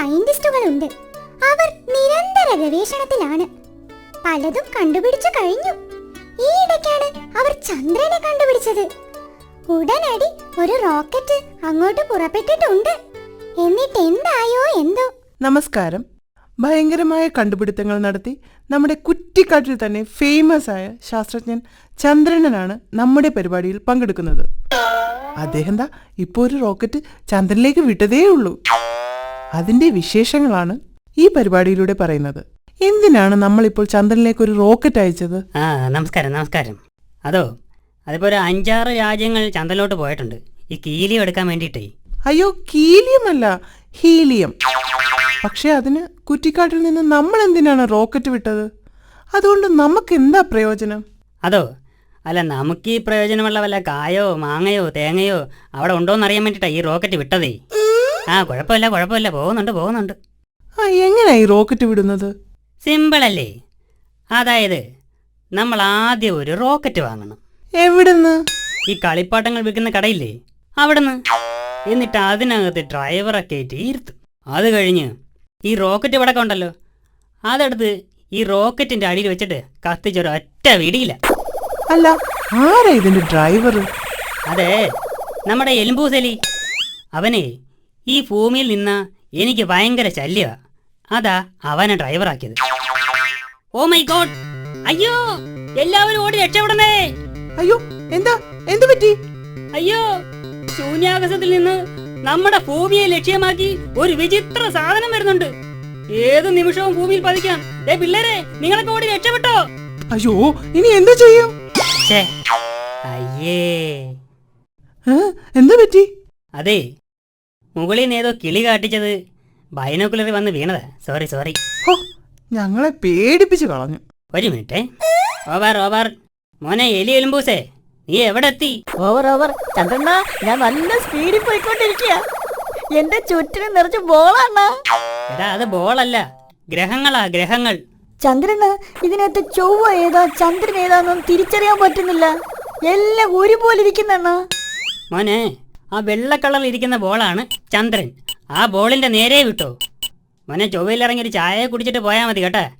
സയന്റിസ്റ്റുകളുണ്ട്. അവർ നിരന്തര ഗവേഷണത്തിലാണ്. പലതും കണ്ടുപിടിച്ചു കഴിഞ്ഞു. ഈ ഇടയ്ക്കാണ് അവർ ചന്ദ്രനെ കണ്ടുപിടിച്ചത്. ഉടനടി ഒരു റോക്കറ്റ് അങ്ങോട്ട് പുറപ്പെട്ടിട്ടുണ്ട്. എന്നിട്ട് എന്തായോ എന്തോ? നമസ്കാരം. ഭയങ്കരമായ കണ്ടുപിടുത്തങ്ങൾ നടത്തി നമ്മുടെ കുറ്റിക്കാട്ടിൽ തന്നെ ഫേമസ് ആയ ശാസ്ത്രജ്ഞൻ ചന്ദ്രനാണ് നമ്മുടെ പരിപാടിയിൽ പങ്കെടുക്കുന്നത്. അദ്ദേഹം ദാ ഇപ്പോൾ ഒരു റോക്കറ്റ് ചന്ദ്രനിലേക്ക് വിട്ടതേ ഉള്ളൂ അതിന്റെ വിശേഷങ്ങളാണ് ഈ പരിപാടിയിലൂടെ പറയുന്നത്. എന്തിനാണ് നമ്മളിപ്പോൾ ചന്ദ്രനിലേക്ക് ഒരു റോക്കറ്റ് അയച്ചത്? ആ നമസ്കാരം നമസ്കാരം. അതോ അതിപ്പോ ഒരു അഞ്ചാറ് രാജ്യങ്ങൾ ചന്ദ്രനോട്ട് പോയിട്ടുണ്ട്. ഈ കീലിയം എടുക്കാൻ വേണ്ടിയിട്ടേ. അയ്യോ കീലിയം അല്ല ഹീലിയം. പക്ഷെ അതിന് കുറ്റിക്കാട്ടിൽ നിന്ന് നമ്മൾ എന്തിനാണ് റോക്കറ്റ് വിട്ടത്? അതുകൊണ്ട് നമുക്ക് എന്താ പ്രയോജനം? അതോ അല്ല നമുക്ക് ഈ പ്രയോജനമുള്ള വല്ല കായോ മാങ്ങയോ തേങ്ങയോ അവിടെ ഉണ്ടോന്ന് അറിയാൻ വേണ്ടിയിട്ടാണ് ഈ റോക്കറ്റ് വിട്ടതേ. ആ കുഴപ്പമില്ല കുഴപ്പമില്ല. പോകുന്നുണ്ട് പോകുന്നുണ്ട്. ആ എങ്ങനെയാ ഈ റോക്കറ്റ് വിടുന്നത്? സിമ്പിൾ അല്ലേ അതായത് നമ്മൾ ആദ്യം ഒരു റോക്കറ്റ് വാങ്ങണം. എവിടുന്ന്? ഈ കളിപ്പാട്ടങ്ങൾ വിൽക്കുന്ന കടയില്ലേ? അവിടുന്ന്. എന്നിട്ട് അതിനകത്ത് ഡ്രൈവറെ കയറ്റി ഇരുത്തും. അത് കഴിഞ്ഞ് ഈ റോക്കറ്റ് ഇവിടെ ഉണ്ടല്ലോ അതെടുത്ത് ഈ റോക്കറ്റിന്റെ അടിയിൽ വെച്ചിട്ട് കത്തിച്ചൊരു ഒറ്റ വിടിയില്ല. അല്ല ആരാ ഇതിന്റെ ഡ്രൈവർ അതെ നമ്മുടെ എലുമ്പൂസലി. അവനെ ഈ ഭൂമിയിൽ നിന്ന് എനിക്ക് ഭയങ്കര ശല്യ അതാ അവനെ ഡ്രൈവറാക്കിയത്. ഓ മൈ ഗോഡ് അയ്യോ എല്ലാവരും ഓടി രക്ഷപ്പെടണേ. അയ്യോ എന്താ? എന്ത് പറ്റി? അയ്യോ ശൂന്യാകാശത്തിൽ നിന്ന് നമ്മുടെ ഭൂമിയെ ലക്ഷ്യമാക്കി ഒരു വിചിത്ര സാധനം വരുന്നുണ്ട്. ഏത് നിമിഷവും ഭൂമിയിൽ പതിക്കാം. ഏ പിള്ളേരെ നിങ്ങളൊക്കെ ഓടി രക്ഷപ്പെട്ടോ? അയ്യോ ഇനി എന്താ ചെയ്യും? അയ്യേ? എന്താ പറ്റി? അതെ മുകളിൽ നിന്ന് ഏതോ കിളി കാട്ടിച്ചത്. ബൈനോക്കുലറി വന്ന് വീണതാ. സോറി സോറി ഹോ ഞങ്ങളെ പേടിപ്പിച്ച് കളഞ്ഞു. ഒരു മിനിറ്റ്. ഓവർ ഓവർ മോനെ എലി എലുമ്പൂസേ നീ എവിടെ എത്തി ഓവർ ഓവർ ചന്ദ്രണ്ണ ഞാൻ നല്ല സ്പീഡിൽ പോയിക്കൊണ്ടിരിക്കുക എന്റെ ചുറ്റിനും നിറച്ച് ബോളാണ്. എടാ അത് ബോളല്ല. ഗ്രഹങ്ങളാ ഗ്രഹങ്ങൾ. ചന്ദ്രന് ഇതിനകത്ത് ചൊവ്വ ഏതാ ചന്ദ്രൻ ഏതാന്നും തിരിച്ചറിയാൻ പറ്റുന്നില്ല. എല്ലാം ഒരുപോലെ ഇരിക്കുന്നെണ്ണ. മോനെ ആ വെള്ള കളറിൽ ഇരിക്കുന്ന ബോളാണ് ചന്ദ്രൻ. ആ ബോളിന്റെ നേരെ വിട്ടോ. മോനെ ചൊവ്വയിലിറങ്ങി ഒരു ചായ കുടിച്ചിട്ട് പോയാൽ മതി കേട്ടാ.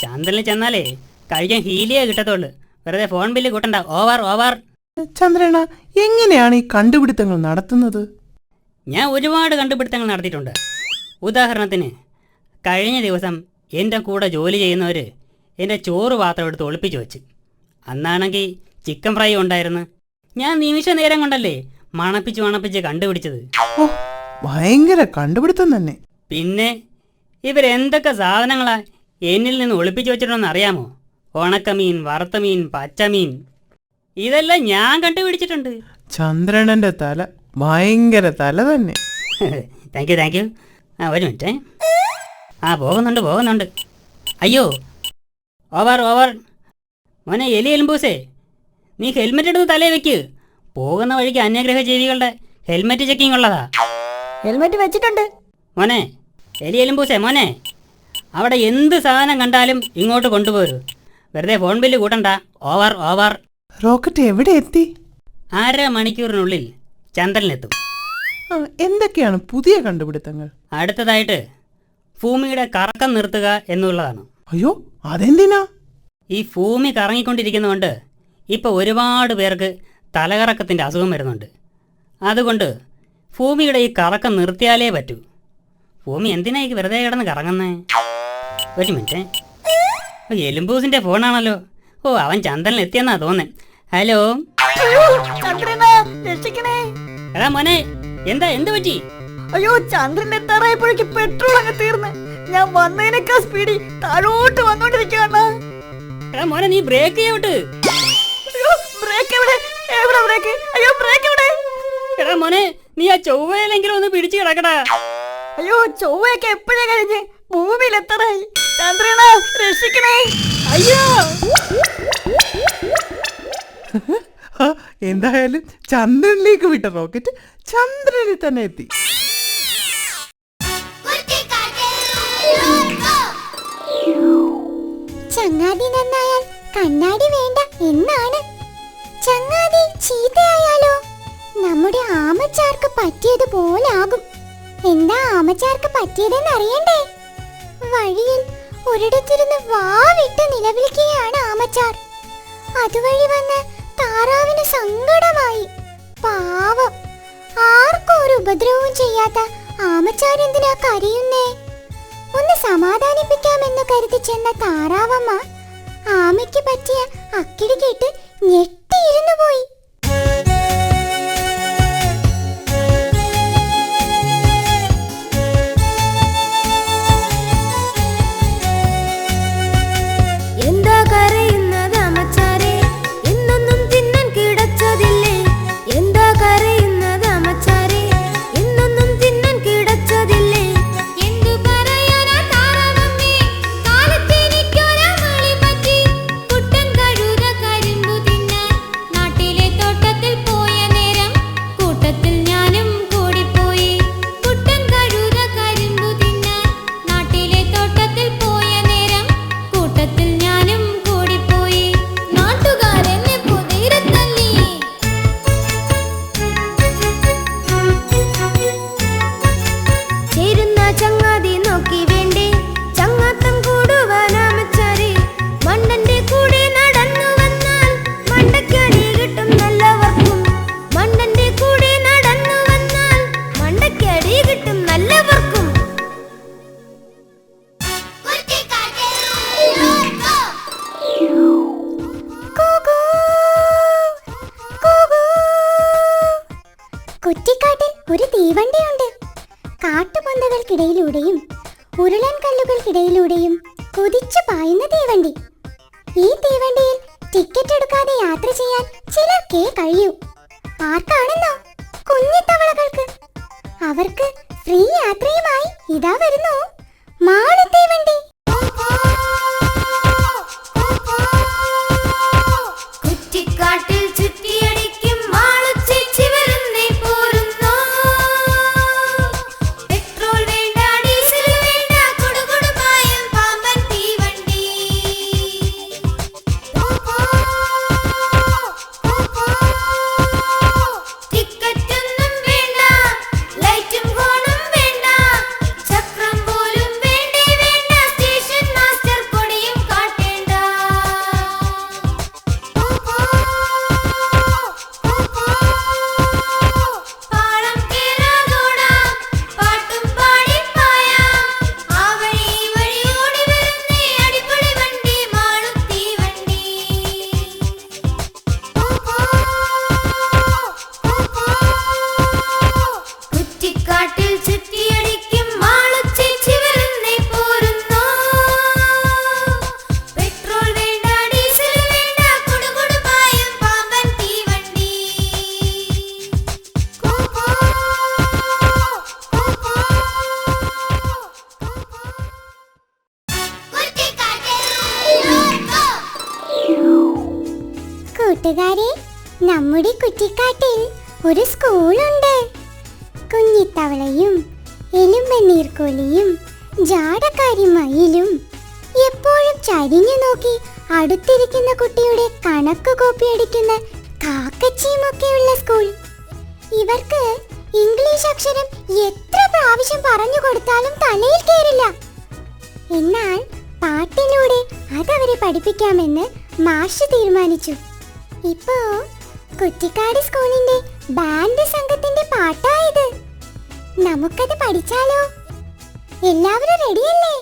ചന്ദ്രനിൽ ചെന്നാലേ കഴിക്കാൻ ഹീലിയേ കിട്ടത്തുള്ളൂ. വെറുതെ ഫോൺ ബില്ല് കൂട്ടണ്ട. Over over. ചന്ദ്രന എങ്ങനെയാണ് ഈ കണ്ടുപിടുത്തങ്ങൾ നടത്തുന്നത്? ഞാൻ ഒരുപാട് കണ്ടുപിടുത്തങ്ങൾ നടത്തിയിട്ടുണ്ട്. ഉദാഹരണത്തിന് കഴിഞ്ഞ ദിവസം എന്റെ കൂടെ ജോലി ചെയ്യുന്നവർ എന്റെ ചോറ് പാത്രം എടുത്ത് ഒളിപ്പിച്ചു വെച്ച്. അന്നാണെങ്കിൽ ചിക്കൻ ഫ്രൈ ഉണ്ടായിരുന്നു. ഞാൻ നിമിഷ നേരം കൊണ്ടല്ലേ മണപ്പിച്ച് മണപ്പിച്ച് കണ്ടുപിടിച്ചത്. ഭയങ്കര കണ്ടുപിടുത്തം തന്നെ. പിന്നെ ഇവരെന്തൊക്കെ സാധനങ്ങളാ എന്നിൽ നിന്ന് ഒളിപ്പിച്ചു വെച്ചിട്ടുണ്ടെന്ന് അറിയാമോ? ഉണക്കമീൻ വറുത്തമീൻ പച്ചമീൻ. ഇതെല്ലാം ഞാൻ കണ്ടുപിടിച്ചിട്ടുണ്ട്. ചന്ദ്രനന്റെ തല ഭയങ്കര തല തന്നെ. താങ്ക് യു താങ്ക് യു ആ ഒരു മിനിറ്റ്. ആ പോകുന്നുണ്ട് പോകുന്നുണ്ട്. അയ്യോ ഓവർ ഓവർ മോനെ എലി എലുമ്പൂസേ നീ ഹെൽമെറ്റ് എടുത്ത് തലേ വെക്ക്. പോകുന്ന വഴിക്ക് അന്യഗ്രഹ ജീവികളുടെ ഹെൽമെറ്റ് ചെക്കിംഗ് ഉള്ളതാ. ഹെൽമെറ്റ് വെച്ചിട്ടുണ്ട്. മോനെ എലി എലുമ്പൂസേ മോനെ. അവിടെ എന്ത് സാധനം കണ്ടാലും ഇങ്ങോട്ട് കൊണ്ടുപോരൂ. വെറുതെ ഫോൺ ബില്ല് കൂട്ടണ്ട. ഓവർ ഓവർ റോക്കറ്റ് എവിടെ എത്തി? അര മണിക്കൂറിനുള്ളിൽ ചന്ദ്രനിലെത്തും. ആ, എന്തൊക്കെയാണ് പുതിയ കണ്ടുപിടുത്തങ്ങൾ? അടുത്തതായിട്ട് ഭൂമിയുടെ കറക്കം നിർത്തുക എന്നുള്ളതാണ്. അയ്യോ അതെന്തിനാ? ഈ ഭൂമി കറങ്ങിക്കൊണ്ടിരിക്കുന്നതുകൊണ്ട് ഇപ്പോൾ ഒരുപാട് പേർക്ക് തലകറക്കത്തിന്റെ അസുഖം വരുന്നുണ്ട്. അതുകൊണ്ട് ഭൂമിയുടെ ഈ കറക്കം നിർത്തിയാലേ പറ്റൂ. ഭൂമി എന്തിനാ ഈ വെറുതെ കിടന്ന് കറങ്ങുന്നേ? ഒരു മിനിറ്റ്. ഓ, എലുമ്പൂസിന്റെ ഫോണാണല്ലോ. ഓ അവൻ ചന്ദ്രനിൽ എത്തിയെന്നാ തോന്നേ ഹലോ? എടാ മോനെ എന്താ എന്ത് പറ്റി? അയ്യോ ചന്ദ്രൻ എത്താറായപ്പോഴേക്ക് പെട്രോൾ അങ്ങ് തീർന്ന്. ഞാൻ വന്നതിനേക്കാൾ സ്പീഡിൽ താഴോട്ട് വന്നോണ്ടിരിക്കുകയാണ്. മോനെ നീ ബ്രേക്ക് ചെയ്യോട്ട് എവിടെ ബ്രേക്ക്? അയ്യോ ബ്രേക്ക് എവിടെ? എടാ മോനെ നീ ആ ചൊവ്വയിലെങ്കിലും ഒന്ന് പിടിച്ചു കിടക്കടാ. അയ്യോ ചൊവ്വയൊക്കെ എപ്പോഴേ കഴിഞ്ഞ്? ഭൂമിയിൽ എത്താറായി ചന്ദ്രന രക്ഷിക്കണേ. അയ്യോ. ആ, എന്തായാലും ചന്ദ്രനിലേക്ക് വിട്ട റോക്കറ്റ് ചന്ദ്രനിൽ തന്നെ എത്തി. ചങ്ങാതി നന്നായാൽ കണ്ണാടി വേണ്ട എന്നാണ്. ചങ്ങാതി ചീത്തയായാലോ? നമ്മുടെ ആമച്ചാർക്ക് പറ്റിയതുപോലാകും. എന്താ ആമച്ചാർക്ക് പറ്റിയതെന്ന് അറിയണ്ടേ വഴിയിൽ ഒരിടത്തിരുന്ന് വാവിട്ട് നിലവിളിക്കുകയാണ് ആമച്ചാർ. അതുവഴി വന്ന് താറാവിന് സങ്കടമായി. പാവം. ആർക്കും ഒരു ഉപദ്രവവും ചെയ്യാത്ത ആമച്ചാർ എന്തിനാ കരയുന്നേ? ഒന്ന് സമാധാനിപ്പിക്കാമെന്ന് കരുതി ചെന്ന താറാവമ്മ ആമയ്ക്ക് പറ്റിയ അക്കിടി കേട്ട് ഞെട്ടിയിരുന്നു പോയി എന്താ കുറ്റിക്കാട്ടിൽ ഒരു തീവണ്ടിയുണ്ട്. കാട്ടുപന്തകൾക്കിടയിലൂടെയും ഉരുളൻ കല്ലുകൾക്കിടയിലൂടെയും കുതിച്ചു പായുന്ന തീവണ്ടി. ഈ തീവണ്ടിയിൽ ടിക്കറ്റ് എടുക്കാതെ യാത്ര ചെയ്യാൻ ചിലർക്കേ കഴിയൂ. ആർക്കാണെന്നോ കുഞ്ഞിത്തവളകൾക്ക്. അവർക്ക് ഫ്രീ യാത്രയുമായി ഇതാ വരുന്നു. മാളു തീവണ്ടി. കൂട്ടുകാരെ നമ്മുടെ കുറ്റിക്കാട്ടിൽ ഒരു സ്കൂളുണ്ട്. കുഞ്ഞിത്തവളയും എലുമ്പനീർക്കോലിയും ജാടക്കാരി മയിലും എപ്പോഴും ചരിഞ്ഞു നോക്കി അടുത്തിരിക്കുന്ന കുട്ടിയുടെ കണക്ക് കോപ്പിയടിക്കുന്ന കാക്കച്ചിയുമൊക്കെയുള്ള സ്കൂൾ. ഇവർക്ക് ഇംഗ്ലീഷ് അക്ഷരം എത്ര പ്രാവശ്യം പറഞ്ഞു കൊടുത്താലും തലയിൽ കയറില്ല. എന്നാൽ പാട്ടിലൂടെ അതവരെ പഠിപ്പിക്കാമെന്ന് മാഷ് തീരുമാനിച്ചു. ഇപ്പോ കുറ്റിക്കാട് സ്കൂളിന്റെ ബാൻഡ് സംഘത്തിന്റെ പാട്ടായത് നമുക്കത് പഠിച്ചാലോ? എല്ലാവരും റെഡിയല്ലേ